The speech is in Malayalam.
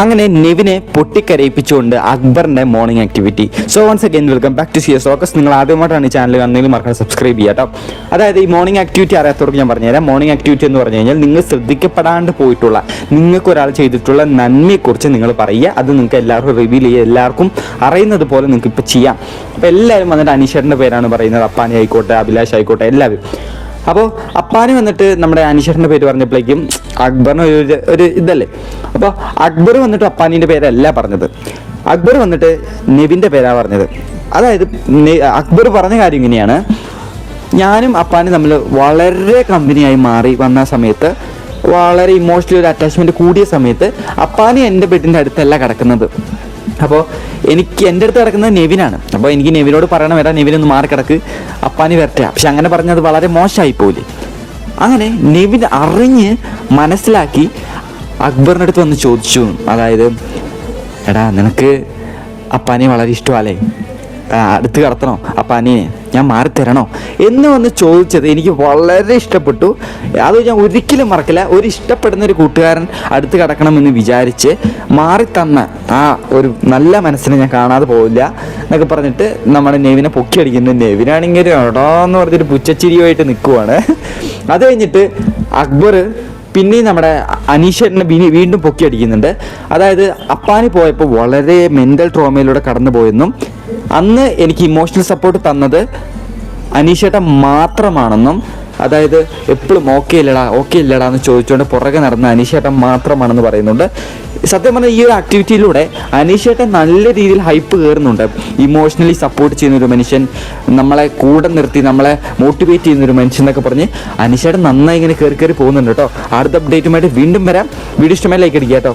അങ്ങനെ നെവിനെ പൊട്ടിക്കരയിപ്പിച്ചുകൊണ്ട് അക്ബറിന്റെ morning activity so once again welcome back to C S നിങ്ങൾ ആദ്യമായിട്ടാണ് ഈ ചാനൽ കാണുന്നതെങ്കിൽ മറക്കാൻ സബ്സ്ക്രൈബ് ചെയ്യുക കേട്ടോ അതായത് ഈ മോർണിംഗ് ആക്ടിവിറ്റി അറിയാത്തവർക്ക് ഞാൻ പറഞ്ഞുതരാം. മോർണിംഗ് ആക്ടിവിറ്റി എന്ന് പറഞ്ഞു കഴിഞ്ഞാൽ നിങ്ങൾ ശ്രദ്ധിക്കപ്പെടാണ്ട് പോയിട്ടുള്ള നിങ്ങൾക്ക് ഒരാൾ ചെയ്തിട്ടുള്ള നന്മയെക്കുറിച്ച് നിങ്ങൾ പറയുക. അത് നിങ്ങൾക്ക് എല്ലാവർക്കും റിവീൽ ചെയ്യുക. എല്ലാവർക്കും അറിയുന്നത് പോലെ നിങ്ങൾക്ക് ഇപ്പോൾ ചെയ്യാം. അപ്പോൾ എല്ലാവരും വന്നിട്ട് അനീഷറിന്റെ പേരാണ് പറയുന്നത്. അപ്പാനി ആയിക്കോട്ടെ അഭിലാഷ് ആയിക്കോട്ടെ എല്ലാവരും. അപ്പോൾ അപ്പാനി വന്നിട്ട് നമ്മുടെ അനീഷറിന്റെ പേര് പറഞ്ഞപ്പോഴേക്കും അക്ബറിന് ഒരു ഒരു ഇതല്ലേ? അപ്പോൾ അക്ബർ വന്നിട്ട് അപ്പാനീന്റെ പേരല്ല പറഞ്ഞത്. അക്ബർ വന്നിട്ട് നെവിന്റെ പേരാണ് പറഞ്ഞത്. അതായത് അക്ബർ പറഞ്ഞ കാര്യം ഇങ്ങനെയാണ്. ഞാനും അപ്പാനും തമ്മിൽ വളരെ കമ്പനിയായി മാറി വന്ന സമയത്ത് വളരെ ഇമോഷണലി ഒരു അറ്റാച്ച്മെന്റ് കൂടിയ സമയത്ത് അപ്പാനി എന്റെ ബെഡിന്റെ അടുത്തല്ല കിടക്കുന്നത്. അപ്പോൾ എനിക്ക് എന്റെ അടുത്ത് കിടക്കുന്നത് നെവിനാണ്. അപ്പോൾ എനിക്ക് നെവിനോട് പറയണം വേറെ നെവിനൊന്ന് മാറി കിടക്ക്. അപ്പാനി വരട്ടെ. പക്ഷെ അങ്ങനെ പറഞ്ഞത് വളരെ മോശമായി പോലെ അങ്ങനെ നെവിൻ അറിഞ്ഞ് മനസ്സിലാക്കി അക്ബറിന്റെ അടുത്ത് വന്ന് ചോദിച്ചു. അതായത് എടാ നിനക്ക് അപ്പാനെ വളരെ ഇഷ്ടമല്ലേ അടുത്ത് കടത്തണോ? അപ്പാനിയെ ഞാൻ മാറിത്തരണോ എന്ന് വന്ന് ചോദിച്ചത് എനിക്ക് വളരെ ഇഷ്ടപ്പെട്ടു. അത് ഞാൻ ഒരിക്കലും മറക്കില്ല. ഒരു ഇഷ്ടപ്പെടുന്ന ഒരു കൂട്ടുകാരൻ അടുത്ത് കിടക്കണമെന്ന് വിചാരിച്ച് മാറിത്തന്ന ആ ഒരു നല്ല മനസ്സിനെ ഞാൻ കാണാതെ പോവില്ല എന്നൊക്കെ പറഞ്ഞിട്ട് നമ്മുടെ നെവിനെ പൊക്കി അടിക്കുന്നു നെവിനാണെങ്കിൽ എടാ എന്ന് പറഞ്ഞിട്ട് പുച്ചച്ചിരിയുമായിട്ട് നിൽക്കുവാണ് അത് കഴിഞ്ഞിട്ട് അക്ബർ പിന്നെയും നമ്മുടെ അനീഷേട്ടനെ ബിനി വീണ്ടും പൊക്കി അടിക്കുന്നുണ്ട്. അതായത് അപ്പാനി പോയപ്പോൾ വളരെ മെന്റൽ ട്രോമയിലൂടെ കടന്നു പോയെന്നും അന്ന് എനിക്ക് ഇമോഷണൽ സപ്പോർട്ട് തന്നത് അനീഷേട്ട മാത്രമാണെന്നും അതായത് എപ്പോഴും ഓക്കെ ഇല്ലടാ ഓക്കെ ഇല്ലടാ എന്ന് ചോദിച്ചുകൊണ്ട് പുറകെ നടന്ന അനീഷേട്ടൻ മാത്രമാണെന്ന് പറയുന്നുണ്ട്. സത്യം പറഞ്ഞാൽ ഈ ഒരു ആക്ടിവിറ്റിയിലൂടെ അനീഷേട്ടൻ നല്ല രീതിയിൽ ഹൈപ്പ് കയറുന്നുണ്ട്. ഇമോഷണലി സപ്പോർട്ട് ചെയ്യുന്ന ഒരു മനുഷ്യൻ നമ്മളെ കൂടെ നിർത്തി നമ്മളെ മോട്ടിവേറ്റ് ചെയ്യുന്ന ഒരു മനുഷ്യൻ എന്നൊക്കെ പറഞ്ഞ് അനീഷേട്ടൻ നന്നായി ഇങ്ങനെ കയറി കയറി പോകുന്നുണ്ട് കേട്ടോ. അടുത്ത അപ്ഡേറ്റുമായിട്ട് വീണ്ടും വരാം. വീഡിയോ ഇഷ്ടമായി ലൈക്ക് അടിക്കുക കേട്ടോ.